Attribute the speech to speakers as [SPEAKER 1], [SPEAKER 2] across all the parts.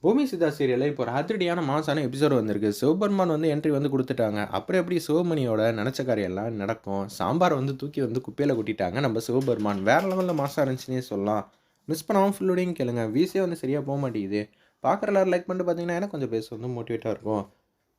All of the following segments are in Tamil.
[SPEAKER 1] பூமி சிதா சீரியலில் இப்போ ஒரு அதிரடியான மாசான எபிசோடு வந்திருக்கு. சிவபெருமான் வந்து என்ட்ரி வந்து கொடுத்துட்டாங்க. அப்புறம் எப்படி சிவமணியோட நினச்ச காரியெல்லாம் நடக்கும்? சாம்பார் வந்து தூக்கி வந்து குப்பையில் கொட்டிட்டாங்க. நம்ம சிவபெருமான் வேறு லெவலில் மாசாக இருந்துச்சுன்னே சொல்லலாம். மிஸ் பண்ணாமல் ஃபுல்லோடையும் கேளுங்க. வீசே வந்து சரியாக போக மாட்டேங்குது. பார்க்குற எல்லாரும் லைக் பண்ணிட்டு பார்த்தீங்கன்னா எனக்கு கொஞ்சம் பேச வந்து மோட்டிவேட்டாக இருக்கும்.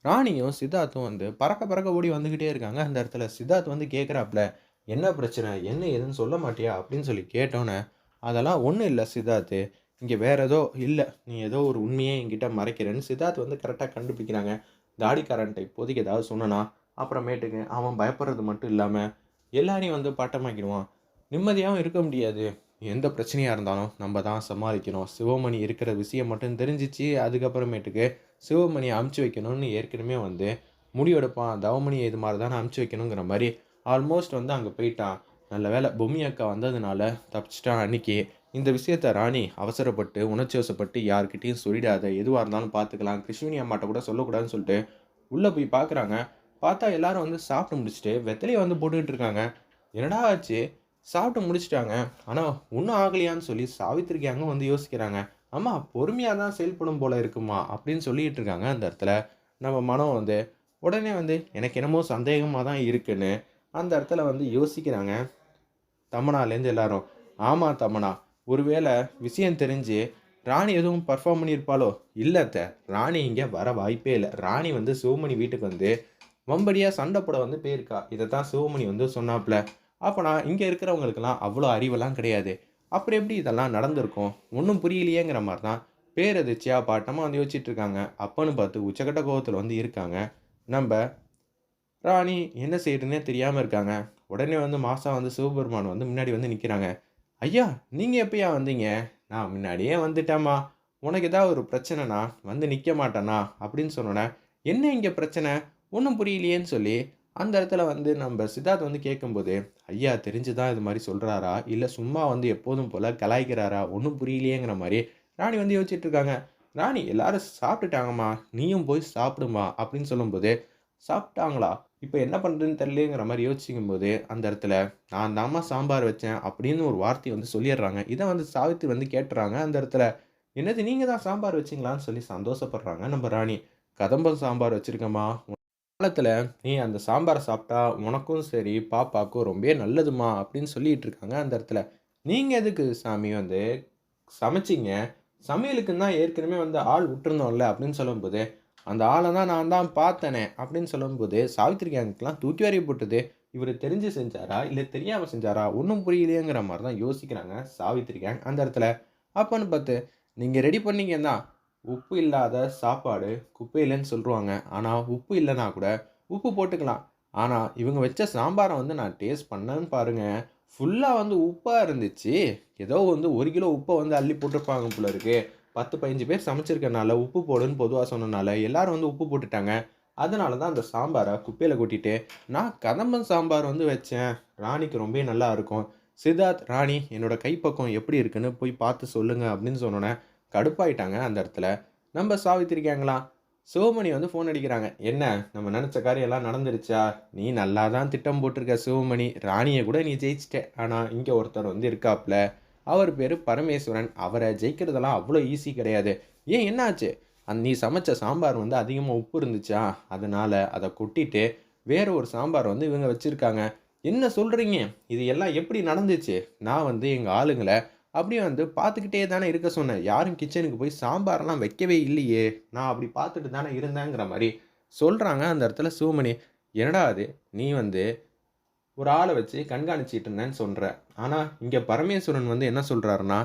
[SPEAKER 1] ராணியும் சித்தார்த்தும் வந்து பறக்க பறக்க ஓடி வந்துக்கிட்டே இருக்காங்க. அந்த இடத்துல சித்தார்த் வந்து கேட்குறாப்புல என்ன பிரச்சனை? என்ன ஏதுன்னு சொல்ல மாட்டியா? அப்படின்னு சொல்லி கேட்டோன்னே அதெல்லாம் ஒன்றும் இல்லை சித்தார்த்து. இங்கே வேறு ஏதோ இல்லை நீ ஏதோ ஒரு உண்மையே என்கிட்ட மறைக்கிறேன்னு சித்தார்த் வந்து கரெக்டாக கண்டுபிடிக்கிறாங்க. தாடிக்காரன்ட்ட இப்போதைக்கு ஏதாவது சொன்னனா அப்புறமேட்டுக்கு அவன் பயப்படுறது மட்டும் இல்லாமல் எல்லாரையும் வந்து பாட்டமாக்கிடுவான். நிம்மதியாகவும் இருக்க முடியாது. எந்த பிரச்சனையாக இருந்தாலும் நம்ம தான் சமாளிக்கணும். சிவமணி இருக்கிற விஷயம் மட்டும் தெரிஞ்சிச்சு அதுக்கப்புறமேட்டுக்கு சிவமணியை அமுச்சு வைக்கணும்னு ஏற்கனவே வந்து முடிவெடுப்பான் தவமணி இது மாதிரி தான் அமுச்சு வைக்கணுங்கிற மாதிரி ஆல்மோஸ்ட் வந்து அங்கே போயிட்டான். நல்ல வேளை பொம்மி அக்கா வந்ததுனால தப்பிச்சிட்டான் அன்னைக்கு. இந்த விஷயத்த ராணி அவசரப்பட்டு உணர்ச்சி வசப்பட்டு சொல்லிடாத எதுவாக இருந்தாலும் பார்த்துக்கலாம் கிருஷ்ணி அம்மாட்ட கூட சொல்லக்கூடாதுன்னு சொல்லிட்டு உள்ளே போய் பார்க்குறாங்க பார்த்தா எல்லாரும் வந்து சாப்பிட்டு முடிச்சுட்டு வெத்தலையை வந்து போட்டுக்கிட்டு இருக்காங்க. என்னடா ஆச்சு? சாப்பிட்டு முடிச்சிட்டாங்க. ஆனால் ஒன்றும் ஆகலையான்னு சொல்லி சாவித்திரிக்கு அங்கே வந்து யோசிக்கிறாங்க. அம்மா பொறுமையாக தான் செயல்படும் போல இருக்குமா? அப்படின்னு சொல்லிட்டு இருக்காங்க அந்த இடத்துல. நம்ம மனம் வந்து உடனே வந்து எனக்கு என்னமோ சந்தேகமாக தான் இருக்குன்னு அந்த இடத்துல வந்து யோசிக்கிறாங்க. தமனாலேருந்து எல்லாரும் ஆமாம் தமனா ஒருவேளை விஷயம் தெரிஞ்சு ராணி எதுவும் பர்ஃபார்ம் பண்ணியிருப்பாளோ? இல்லை அத்தை. ராணி இங்கே வர வாய்ப்பே இல்லை. ராணி வந்து சிவமணி வீட்டுக்கு வந்து வம்படியாக சண்டை போட வந்து போயிருக்கா. இதை தான் சிவமணி வந்து சொன்னாப்புல அப்போ நான் இங்கே இருக்கிறவங்களுக்கெல்லாம் அவ்வளோ அறிவெல்லாம் கிடையாது. அப்புறம் எப்படி இதெல்லாம் நடந்திருக்கும்? ஒன்றும் புரியலையேங்கிற மாதிரி தான் பேரதிர்ச்சியாக பாட்டமாக வந்து யோசிச்சுட்டு இருக்காங்க. அப்பன்னு பார்த்து உச்சக்கட்ட கோபத்தில் வந்து இருக்காங்க. நம்ம ராணி என்ன செய்யறதுன்னே தெரியாமல் இருக்காங்க. உடனே வந்து மாதம் வந்து சிவபெருமான் வந்து முன்னாடி வந்து நிற்கிறாங்க ஐயா நீங்கள் எப்பயா வந்தீங்க? நான் முன்னாடியே வந்துட்டேம்மா. உனக்கு ஏதாவது ஒரு பிரச்சனைனா வந்து நிற்க மாட்டேனா? அப்படின்னு சொன்னோன்னே என்ன இங்கே பிரச்சனை? ஒன்றும் புரியலையேன்னு சொல்லி அந்த இடத்துல வந்து நம்ம சித்தார்த் வந்து கேட்கும்போது ஐயா தெரிஞ்சு தான் இது மாதிரி சொல்கிறாரா இல்லை சும்மா வந்து எப்போதும் போல் கலாய்க்கிறாரா? ஒன்றும் புரியலையேங்கிற மாதிரி ராணி வந்து யோசிச்சுட்டு இருக்காங்க ராணி எல்லாரும் சாப்பிட்டுட்டாங்கம்மா. நீயும் போய் சாப்பிடுமா? அப்படின்னு சொல்லும்போது சாப்பிட்டாங்களா? இப்போ என்ன பண்ணுறதுன்னு தெரியலங்கிற மாதிரி யோசிக்கும் போது அந்த இடத்துல நான் தாம்மா சாம்பார் வச்சேன் அப்படின்னு ஒரு வார்த்தையை வந்து சொல்லிடுறாங்க. இதை வந்து சாவித்திரி வந்து கேட்டுறாங்க. அந்த இடத்துல என்னது நீங்கள் தான் சாம்பார் வச்சிங்களான்னு சொல்லி சந்தோஷப்படுறாங்க. நம்ம ராணி கதம்பம் சாம்பார் வச்சுருக்கம்மா. காலத்தில் நீ அந்த சாம்பாரை சாப்பிட்டா உனக்கும் சரி பாப்பாக்கும் ரொம்ப நல்லதுமா அப்படின்னு சொல்லிட்டு இருக்காங்க. அந்த இடத்துல நீங்கள் எதுக்கு சாமி வந்து சமைச்சிங்க? சமையலுக்குன்னு தான் ஏற்கனவே வந்து ஆள் விட்டுருந்தோம்ல அப்படின்னு சொல்லும்போது அந்த ஆளை தான் நான் தான் பார்த்தனே அப்படின்னு சொல்லும்போது சாவித்திரி கேங்குக்கெலாம் தூக்கி வாரி போட்டது. இவர் தெரிஞ்சு செஞ்சாரா? இல்லை தெரியாமல் செஞ்சாரா? ஒன்றும் புரியலையேங்கிற மாதிரி தான் யோசிக்கிறாங்க சாவித்திரி கேங் அந்த இடத்துல. அப்போன்னு பார்த்து நீங்கள் ரெடி பண்ணீங்க தான் உப்பு இல்லாத சாப்பாடு குப்பை இல்லைன்னு சொல்லுவாங்க. ஆனால் உப்பு இல்லைனா கூட உப்பு போட்டுக்கலாம். ஆனால் இவங்க வச்ச சாம்பாரை வந்து நான் டேஸ்ட் பண்ணேன்னு பாருங்கள் ஃபுல்லாக வந்து உப்பாக இருந்துச்சு. ஏதோ வந்து ஒரு கிலோ உப்பை வந்து அள்ளி போட்டிருப்பாங்க போல இருக்குது பத்து பதினஞ்சு பேர் சமைச்சிருக்கனால உப்பு போடுன்னு பொதுவாக சொன்னனால எல்லாரும் வந்து உப்பு போட்டுட்டாங்க. அதனால தான் அந்த சாம்பாரை குப்பையில் கொட்டிட்டு நான் கதம்பம் சாம்பார் வந்து வச்சேன். ராணிக்கு ரொம்ப நல்லா இருக்கும். சித்தார்த் ராணி என்னோட கைப்பக்கம் எப்படி இருக்குன்னு போய் பார்த்து சொல்லுங்கள் அப்படின்னு சொன்னோன்னே கடுப்பாயிட்டாங்க அந்த இடத்துல. நம்ம சாவித்திரிக்காங்களா சிவமணி வந்து ஃபோன் அடிக்கிறாங்க. என்ன நம்ம நினச்ச காரியெல்லாம் நடந்துருச்சா? நீ நல்லா தான் திட்டம் போட்டிருக்க சிவமணி. ராணியை கூட நீ ஜெயிச்சிட்ட. ஆனால் இங்கே ஒருத்தர் வந்து இருக்காப்ல. அவர் பேர் பரமேஸ்வரன். அவரை ஜெயிக்கிறதெல்லாம் அவ்வளோ ஈஸி கிடையாது. ஏன் என்னாச்சு? அந்த நீ சமைச்ச சாம்பார் வந்து அதிகமாக உப்பு இருந்துச்சா? அதனால் அதை கொட்டிட்டு வேறு ஒரு சாம்பார் வந்து இவங்க வச்சுருக்காங்க. என்ன சொல்கிறீங்க இது எல்லாம் எப்படி நடந்துச்சு? நான் வந்து எங்கள் ஆளுங்களை அப்படியே வந்து பார்த்துக்கிட்டே தானே இருக்க சொன்னேன். யாரும் கிச்சனுக்கு போய் சாம்பார்லாம் வைக்கவே இல்லையே. நான் அப்படி பார்த்துட்டு தானே இருந்தேங்கிற மாதிரி சொல்கிறாங்க அந்த இடத்துல சிவமணி என்னடா அது? நீ வந்து ஒரு ஆளை வச்சு கண்காணிச்சிட்டு இருந்தேன்னு சொல்கிறேன் ஆனால் இங்கே பரமேஸ்வரன் வந்து என்ன சொல்கிறாருன்னா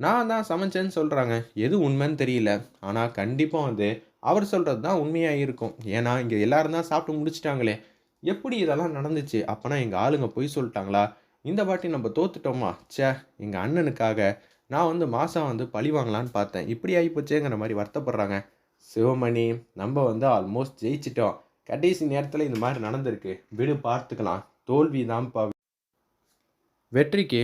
[SPEAKER 1] நான் தான் சமைச்சேன்னு சொல்கிறாங்க எது உண்மைன்னு தெரியல. ஆனால் கண்டிப்பாக வந்து அவர் சொல்கிறது தான் உண்மையாக இருக்கும். ஏன்னா இங்கே எல்லோரும் தான் சாப்பிட்டு முடிச்சிட்டாங்களே. எப்படி இதெல்லாம் நடந்துச்சு? அப்போனா எங்கள் ஆளுங்க பொய் சொல்லிட்டாங்களா? இந்த வாட்டி நம்ம தோத்துட்டோமா? ச்சே எங்கள் அண்ணனுக்காக நான் வந்து மாதம் வந்து பழி வாங்கலான்னு பார்த்தேன். இப்படி ஆகிப்போச்சேங்கிற மாதிரி வருத்தப்படுறாங்க. சிவமணி நம்ம வந்து ஆல்மோஸ்ட் ஜெயிச்சிட்டோம். கடைசி நேரத்தில் இந்த மாதிரி நடந்திருக்கு. விடு பார்த்துக்கலாம். தோல்வி தான்ப்பா வெற்றிக்கு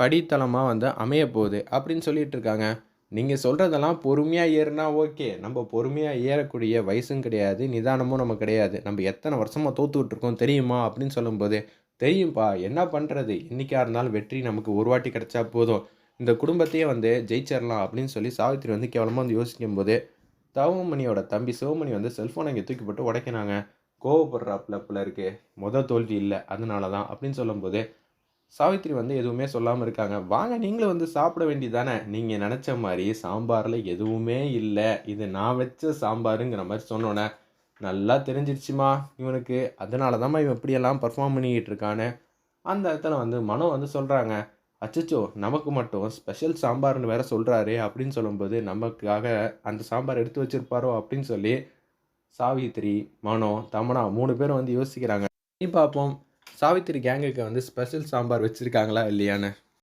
[SPEAKER 1] படித்தளமாக வந்து அமைய போகுது அப்படின்னு சொல்லிட்டு இருக்காங்க. நீங்கள் சொல்கிறதெல்லாம் பொறுமையாக ஏறுனா ஓகே. நம்ம பொறுமையாக ஏறக்கூடிய வயசும் கிடையாது நிதானமும் நம்ம கிடையாது. நம்ம எத்தனை வருஷமாக தோத்துக்கிட்டு இருக்கோம் தெரியுமா அப்படின்னு சொல்லும்போது தெரியும்ப்பா என்ன பண்ணுறது என்றைக்கா இருந்தாலும் வெற்றி நமக்கு ஒரு வாட்டி கிடைச்சா போதும். இந்த குடும்பத்தையே வந்து ஜெயிச்சிடலாம் அப்படின்னு சொல்லி சாவித்திரி வந்து கேவலமாக வந்து யோசிக்கும்போது தவமணியோட தம்பி சிவமணி வந்து செல்ஃபோனை இங்கே தூக்கி போட்டு உடைக்கிறாங்க கோவப்படுறாப்புல போல இருக்கு. மொதல் தோல்வி இல்லை. அதனால தான் அப்படின்னு சொல்லும்போது சாவித்திரி வந்து எதுவுமே சொல்லாமல் இருக்காங்க. வாங்க நீங்களும் வந்து சாப்பிட வேண்டியதானே நீங்கள் நினச்ச மாதிரி சாம்பாரில் எதுவுமே இல்லை. இது நான் வச்ச சாம்பாருங்கிற மாதிரி சொன்னோன்னே நல்லா தெரிஞ்சிருச்சுமா இவனுக்கு? அதனால தான்மா இவன் இப்படியெல்லாம் பர்ஃபார்ம் பண்ணிக்கிட்டு இருக்கான்னு அந்த இடத்துல வந்து மனோ வந்து சொல்கிறாங்க அச்சச்சோ நமக்கு மட்டும் ஸ்பெஷல் சாம்பார்னு வேற சொல்கிறாரு அப்படின்னு சொல்லும்போது நமக்காக அந்த சாம்பார் எடுத்து வச்சிருப்பாரோ அப்படின்னு சொல்லி சாவித்திரி மனோ தமனா மூணு பேரும் வந்து யோசிக்கிறாங்க. நீ பார்ப்போம். சாவித்திரி கேங்குக்கு வந்து ஸ்பெஷல் சாம்பார் வச்சுருக்காங்களா இல்லையான்னு.